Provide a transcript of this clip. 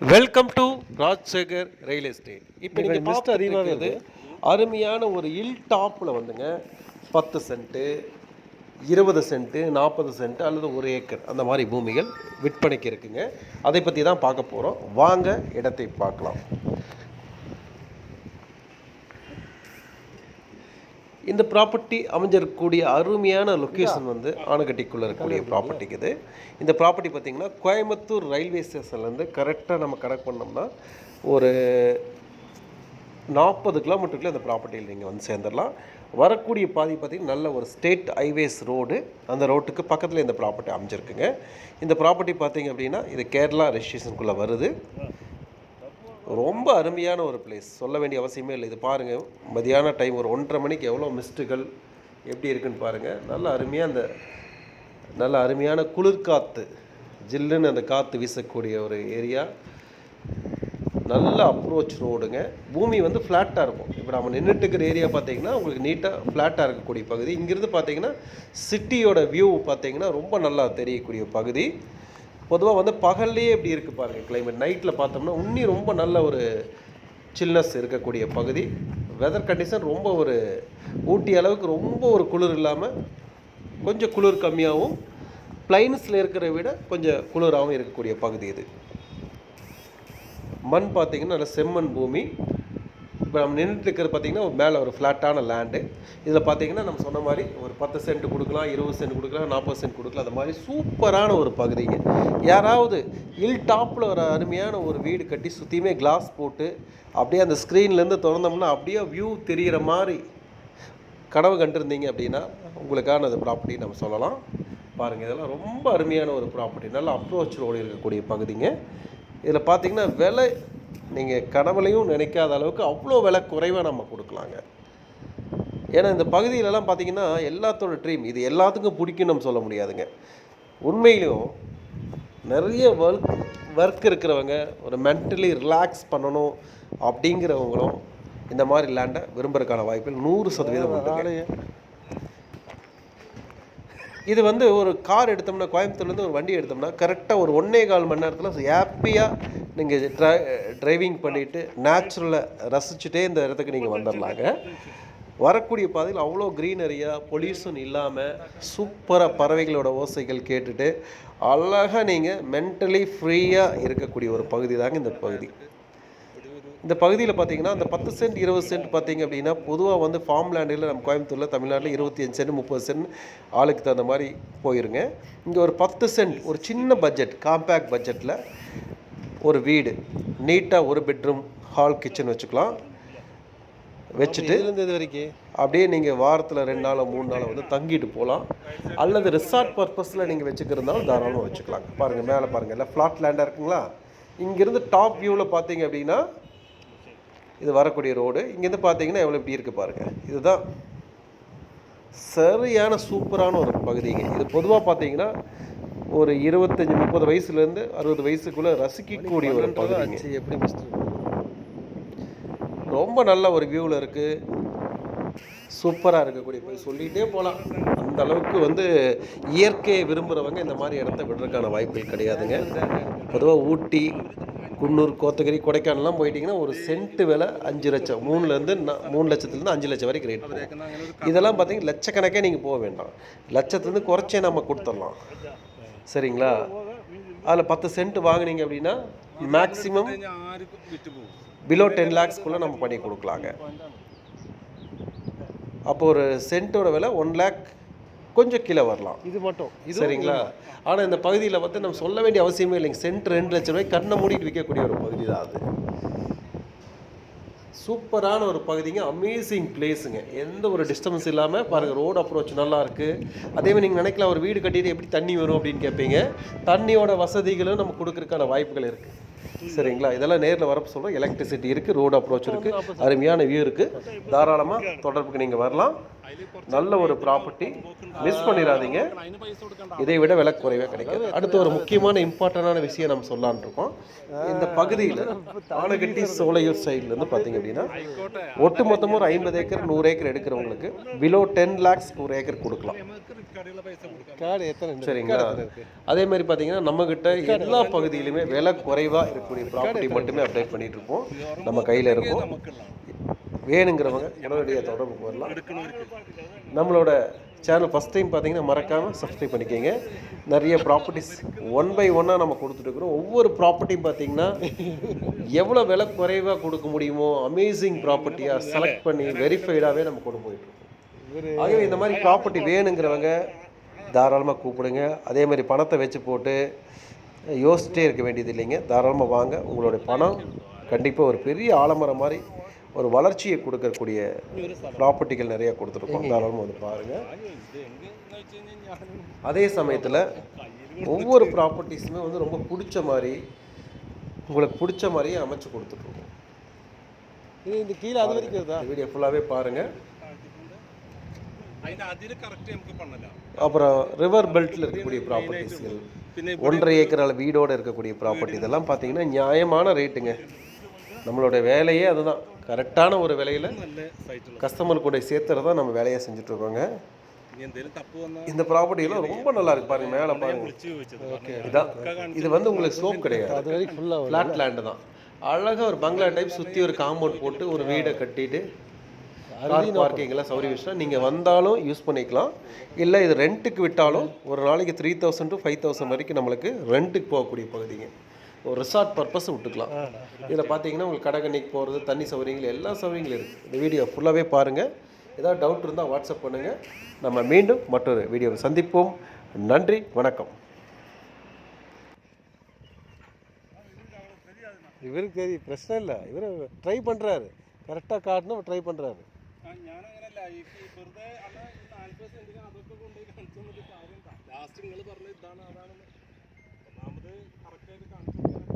Welcome to Rajsekhar real estate இப்போ நீங்கள் பார்த்து அதிகமாவே இருக்கிறது அருமையான ஒரு இல் டாப்பில் வந்துங்க. பத்து சென்ட்டு இருபது சென்ட்டு நாற்பது சென்ட் அல்லது ஒரு ஏக்கர் அந்த மாதிரி பூமிகள் விற்பனைக்கு இருக்குங்க. அதை பற்றி தான் பார்க்க போகிறோம் வாங்க இடத்தை பார்க்கலாம். இந்த ப்ராப்பர்ட்டி அமைஞ்சிருக்கக்கூடிய அருமையான லொக்கேஷன் வந்து ஆனகட்டிக்குள்ளே இருக்கக்கூடிய ப்ராப்பர்ட்டிக்கு இது. இந்த ப்ராப்பர்ட்டி பார்த்திங்கன்னா கோயம்புத்தூர் ரயில்வே ஸ்டேஷன்லேருந்து கரெக்டாக நம்ம கனெக்ட் பண்ணோம்னா ஒரு நாற்பது கிலோமீட்டருக்குள்ளே இந்த ப்ராப்பர்ட்டியில் நீங்கள் வந்து சேர்ந்துடலாம். வரக்கூடிய பாதி பார்த்திங்கன்னா நல்ல ஒரு ஸ்டேட் ஹைவேஸ் ரோடு அந்த ரோட்டுக்கு பக்கத்தில் இந்த ப்ராப்பர்ட்டி அமைஞ்சிருக்குங்க. இந்த ப்ராப்பர்ட்டி பார்த்தீங்க அப்படின்னா இது கேரளா ரெஜிஸ்ட்ரேஷனுக்குள்ளே வருது. ரொம்ப அருமையான ஒரு பிளேஸ் சொல்ல வேண்டிய அவசியமே இல்லை. இது பாருங்கள் மதியான டைம் ஒரு ஒன்றரை மணிக்கு எவ்வளோ மிஸ்ட்டுகள் எப்படி இருக்குன்னு பாருங்கள் நல்ல அருமையாக அந்த நல்ல அருமையான குளிர்காற்று ஜில்லுன்னு அந்த காற்று வீசக்கூடிய ஒரு ஏரியா நல்ல அப்ரோச் ரோடுங்க பூமி வந்து ஃப்ளாட்டாக இருக்கும். இப்போ நம்ம நின்றுட்டு இருக்கிற ஏரியா பார்த்தீங்கன்னா உங்களுக்கு நீட்டாக ஃப்ளாட்டாக இருக்கக்கூடிய பகுதி. இங்கேருந்து பார்த்தீங்கன்னா சிட்டியோட வியூ பார்த்தீங்கன்னா ரொம்ப நல்லா தெரியக்கூடிய பகுதி. பொதுவாக வந்து பகல்லையே இப்படி இருக்குது பாருங்கள் கிளைமேட் நைட்டில் பார்த்தோம்னா உன்னி ரொம்ப நல்ல ஒரு சில்னஸ் இருக்கக்கூடிய பகுதி. வெதர் கண்டிஷன் ரொம்ப ஒரு ஊட்டி அளவுக்கு ரொம்ப ஒரு குளிர் இல்லாமல் கொஞ்சம் குளிர் கம்மியாகவும் பிளைன்ஸில் இருக்கிறத விட கொஞ்சம் குளிராகவும் இருக்கக்கூடிய பகுதி இது. மண் பார்த்தீங்கன்னா நல்ல செம்மண் பூமி. இப்போ நம்ம நின்றுட்டுருக்கிறது பார்த்திங்கன்னா பார்த்தீங்கன்னா மேலே ஒரு ஃப்ளாட்டான லேண்டு இதில் பார்த்தீங்கன்னா நம்ம சொன்ன மாதிரி ஒரு பத்து சென்ட் கொடுக்கலாம் இருபது சென்ட் கொடுக்கலாம் நாற்பது சென்ட் கொடுக்கலாம். அந்த மாதிரி சூப்பரான ஒரு பகுதிங்க. யாராவது இல் டாப்பில் ஒரு அருமையான ஒரு வீடு கட்டி சுற்றியுமே கிளாஸ் போட்டு அப்படியே அந்த ஸ்க்ரீன்லேருந்து திறந்தோம்னா அப்படியே வியூ தெரிகிற மாதிரி கனவு கண்டிருந்தீங்க அப்படின்னா உங்களுக்கான அந்த ப்ராப்பர்ட்டி நம்ம சொல்லலாம். பாருங்கள் இதெல்லாம் ரொம்ப அருமையான ஒரு ப்ராப்பர்ட்டி நல்ல அப்ரோச் ரோடு இருக்கக்கூடிய பகுதிங்க. இதில் பார்த்தீங்கன்னா விலை நீங்கள் கனவுலையும் நினைக்காத அளவுக்கு அவ்வளோ விலை குறைவாக நம்ம கொடுக்கலாங்க. ஏன்னா இந்த பகுதியிலலாம் பார்த்தீங்கன்னா எல்லாத்தோட ட்ரீம் இது எல்லாத்துக்கும் பிடிக்கும் நம்ம சொல்ல முடியாதுங்க. உண்மையிலும் நிறைய ஒர்க் ஒர்க் இருக்கிறவங்க ஒரு மென்டலி ரிலாக்ஸ் பண்ணணும் அப்படிங்கிறவங்களும் இந்த மாதிரி லேண்டை விரும்புறதுக்கான வாய்ப்புகள் நூறு சதவீதம் இது வந்து ஒரு கார் எடுத்தோம்னா கோயம்புத்தூர்லேருந்து ஒரு வண்டி எடுத்தோம்னா கரெக்டாக ஒரு ஒன்றே கால் மணி நேரத்தில் ஹாப்பியாக நீங்கள் ட்ரை டிரைவிங் பண்ணிவிட்டு நேச்சுரலை ரசிச்சுட்டே இந்த இடத்துக்கு நீங்கள் வந்துடலாங்க. வரக்கூடிய பாதையில் அவ்வளோ க்ரீனரியாக பொல்யூஷன் இல்லாமல் சூப்பராக பறவைகளோட ஓசைகள் கேட்டுட்டு அழகாக நீங்கள் மென்டலி ஃப்ரீயாக இருக்கக்கூடிய ஒரு பகுதி தாங்க இந்த பகுதி. இந்த பகுதியில் பார்த்தீங்கன்னா அந்த பத்து சென்ட் இருபது சென்ட் பார்த்தீங்க அப்படின்னா பொதுவாக வந்து ஃபார்ம் லேண்டில் நம்ம கோயம்புத்தூரில் தமிழ்நாட்டில் இருபத்தி அஞ்சு சென்ட் முப்பது சென்ட் ஆளுக்கு தகுந்த மாதிரி போயிருங்க. இங்கே ஒரு பத்து சென்ட் ஒரு சின்ன பட்ஜெட் காம்பேக்ட் பட்ஜெட்டில் ஒரு வீடு நீட்டாக ஒரு பெட்ரூம் ஹால் கிச்சன் வச்சுக்கலாம். வச்சுட்டு இது வரைக்கும்? அப்படியே நீங்கள் வாரத்தில் ரெண்டு நாளோ மூணு நாளோ வந்து தங்கிட்டு போகலாம். அல்லது ரிசார்ட் பர்பஸில் நீங்கள் வச்சுக்கிறதாலும் தாராளமாக வச்சுக்கலாம். பாருங்கள் மேலே பாருங்கள் எல்லாம் ஃப்ளாட் லேண்டாக இருக்குங்களா? இங்கேருந்து டாப் வியூவில் பார்த்தீங்க அப்படின்னா இது வரக்கூடிய ரோடு இங்கேருந்து பார்த்தீங்கன்னா எவ்வளோ இப்படி இருக்குது பாருங்கள் இதுதான் சரியான சூப்பரான ஒரு பகுதிங்க. இது பொதுவாக பார்த்தீங்கன்னா ஒரு இருபத்தஞ்சி முப்பது வயசுலேருந்து அறுபது வயசுக்குள்ளே ரசிக்கக்கூடிய ஒரு ஆச்சு எப்படி ரொம்ப நல்ல ஒரு வியூவில் இருக்குது சூப்பராக இருக்கக்கூடிய போய் சொல்லிகிட்டே போகலாம் அந்த அளவுக்கு வந்து இயற்கையை விரும்புகிறவங்க இந்த மாதிரி இடத்த விடுறதுக்கான வாய்ப்புகள் கிடையாதுங்க. பொதுவாக ஊட்டி குன்னூர் கோத்தகிரி கொடைக்கானல்லாம் போயிட்டீங்கன்னா ஒரு சென்ட் விலை அஞ்சு லட்சம். மூணுலேருந்து மூணு லட்சத்துலேருந்து அஞ்சு லட்சம் வரைக்கும் ரேட் இதெல்லாம் பார்த்தீங்கன்னா லட்சக்கணக்கே நீங்கள் போக வேண்டாம். லட்சத்துலேருந்து குறைச்சே நம்ம கொடுத்துடலாம். சரிங்களா? அதில் பத்து சென்ட் வாங்குனீங்க அப்படின்னா மேக்ஸிமம் பிலோ டென் லேக்ஸ்க்குள்ளே நம்ம பண்ணி கொடுக்கலாங்க. அப்போ ஒரு சென்ட்டோட விலை ஒன் லேக் கொஞ்சம் கீழே வரலாம். இது மட்டும். சரிங்களா? ஆனால் இந்த பகுதியில் வந்து நம்ம சொல்ல வேண்டிய அவசியமே இல்லைங்க. சென்ட் ரெண்டு லட்சம் ரூபாய் கண்ணை மூடிட்டு விற்கக்கூடிய ஒரு பகுதி தான் அது. சூப்பரான ஒரு பகுதிங்க அமேசிங் பிளேஸுங்க எந்த ஒரு டிஸ்டர்பன்ஸ் இல்லாமல் பாருங்கள் ரோடு அப்ரோச் நல்லா இருக்குது அதே மாதிரி நீங்கள் நினைக்கலாம் ஒரு வீடு கட்டிட்டு எப்படி தண்ணி வரும் அப்படின்னு கேட்பீங்க. தண்ணியோட வசதிகளும் நம்ம கொடுக்கறதுக்கான வாய்ப்புகள் இருக்குது சரிங்களா? இதெல்லாம் நேரில் வரப்போ சொல்கிறோம் எலக்ட்ரிசிட்டி இருக்குது ரோடு அப்ரோச் இருக்குது அருமையான வியூ இருக்குது தாராளமாக தொடர்புக்கு நீங்கள் வரலாம். நல்ல ஒரு ப்ராப்பர்ட்டி மிஸ் பண்ணிடாதீங்க. இதை விட விலை குறைவாக கிடைக்காது. அடுத்து ஒரு முக்கியமான இம்பார்ட்டண்டான விஷயம் நம்ம சொல்லலாம்னு இருக்கோம். இந்த பகுதியில் ஆனகட்டி சோலையூர் சைட்லேருந்து பார்த்தீங்க அப்படின்னா ஒட்டு மொத்தமாக ஒரு ஐம்பது ஏக்கர் நூறு ஏக்கர் எடுக்கிறவங்களுக்கு பிலோ டென் லேக்ஸ் ஒரு ஏக்கர் கொடுக்கலாம்? சரிங்களா? அதே மாதிரி பார்த்தீங்கன்னா நம்மக்கிட்ட எல்லா பகுதியிலுமே விலை குறைவாக இருக்கக்கூடிய ப்ராப்பர்ட்டி மட்டுமே அப்டேட் பண்ணிட்டு இருப்போம் நம்ம கையில் இருக்கும். வேணுங்கிறவங்க உடனடியாக தொடர்புக்கு வரலாம் நம்மளோட சேனல் ஃபஸ்ட் டைம் பார்த்தீங்கன்னா மறக்காமல் சப்ஸ்கிரைப் பண்ணிக்கோங்க. நிறைய ப்ராப்பர்ட்டிஸ் ஒன் பை ஒன்னாக நம்ம கொடுத்துட்ருக்குறோம் ஒவ்வொரு ப்ராப்பர்ட்டியும் பார்த்தீங்கன்னா எவ்வளோ விலை குறைவாக கொடுக்க முடியுமோ அமேசிங் ப்ராப்பர்ட்டியாக செலக்ட் பண்ணி வெரிஃபைடாகவே நம்ம கொண்டு போயிட்டுருக்கோம் ஆகவே இந்த மாதிரி ப்ராப்பர்ட்டி வேணுங்கிறவங்க தாராளமாக கூப்பிடுங்க. அதே மாதிரி பணத்தை வச்சு போட்டு யோசிச்சிட்டே இருக்க வேண்டியது இல்லைங்க. தாராளமாக வாங்க. உங்களுடைய பணம் கண்டிப்பாக ஒரு பெரிய ஆலமரம் மாதிரி ஒரு வளர்ச்சியை கொடுக்கக்கூடிய ப்ராப்பர்ட்டிகள் நிறைய கொடுத்துருக்கோம். தாராளமாக வந்து பாருங்கள் அதே சமயத்தில் ஒவ்வொரு ப்ராப்பர்ட்டிஸுமே வந்து ரொம்ப பிடிச்ச மாதிரி உங்களுக்கு பிடிச்ச மாதிரியே அமைச்சு கொடுத்துட்ருக்கோம் இது இந்த கீழே அது வரைக்கும் வீடியோ ஃபுல்லாகவே பாருங்கள் அப்புறம் ரிவர் பெல்ட்டில் இருக்கக்கூடிய ப்ராப்பர்ட்டிஸ்கள் ஒன்றரை ஏக்கரால் வீடோடு இருக்கக்கூடிய ப்ராப்பர்ட்டி இதெல்லாம் பார்த்தீங்கன்னா நியாயமான ரேட்டுங்க நம்மளோட வேலையே அதுதான். கரெக்டான ஒரு விலையில் கஸ்டமர் கூட சேர்த்துறது நம்ம வேலையாக செஞ்சுட்ருக்கோங்க இந்த ப்ராப்பர்ட்டியெல்லாம் ரொம்ப நல்லா இருக்கு பாருங்க மேலே பாருங்க. ஓகே இதான் இது வந்து உங்களுக்கு சோப் கிடையாது. அது வரைக்கும் ஃபுல்லாக ஃப்ளாட் லேண்டு தான். அழகாக ஒரு பங்களா டைப் சுற்றி ஒரு காம்பவுண்ட் போட்டு ஒரு வீடை கட்டிட்டு கார் பார்க்கிங்லாம் சௌரி விஷயம் நீங்கள் வந்தாலும் யூஸ் பண்ணிக்கலாம். இல்லை இது ரெண்ட்டுக்கு விட்டாலும் ஒரு நாளைக்கு three thousand to five thousand வரைக்கும் நம்மளுக்கு ரெண்ட்டுக்கு போகக்கூடிய பகுதிங்க. ஒரு ரிசார்ட் பர்பஸ் விட்டுக்கலாம் இதில் பார்த்தீங்கன்னா உங்களுக்கு கடகண்ணிக்கு போகிறது தண்ணி சௌகரியங்கள் எல்லா சௌகரியங்களும் இருக்குது இந்த வீடியோ ஃபுல்லாகவே பாருங்கள் ஏதாவது டவுட் இருந்தால் வாட்ஸ்அப் பண்ணுங்கள் நம்ம மீண்டும் மற்றொரு வீடியோவை சந்திப்போம் நன்றி வணக்கம் இவருக்கு தெரியும் பிரச்சனை இல்லை இவர் ட்ரை பண்ணுறாரு கரெக்டாக காட்டணும் ட்ரை பண்ணுறாரு ഞാൻ അങ്ങനല്ല ഈ വെറുതെ അല്ല നാല്പത് സെന്റിന് അതൊക്കെ കൊണ്ടുപോയി കാണിച്ചു തന്നിട്ട് കാര്യം ലാസ്റ്റ് നിങ്ങൾ പറഞ്ഞ ഇതാണ് അതാണെന്ന് ഒന്നാമത് കറക്റ്റായിട്ട് കാണിച്ചു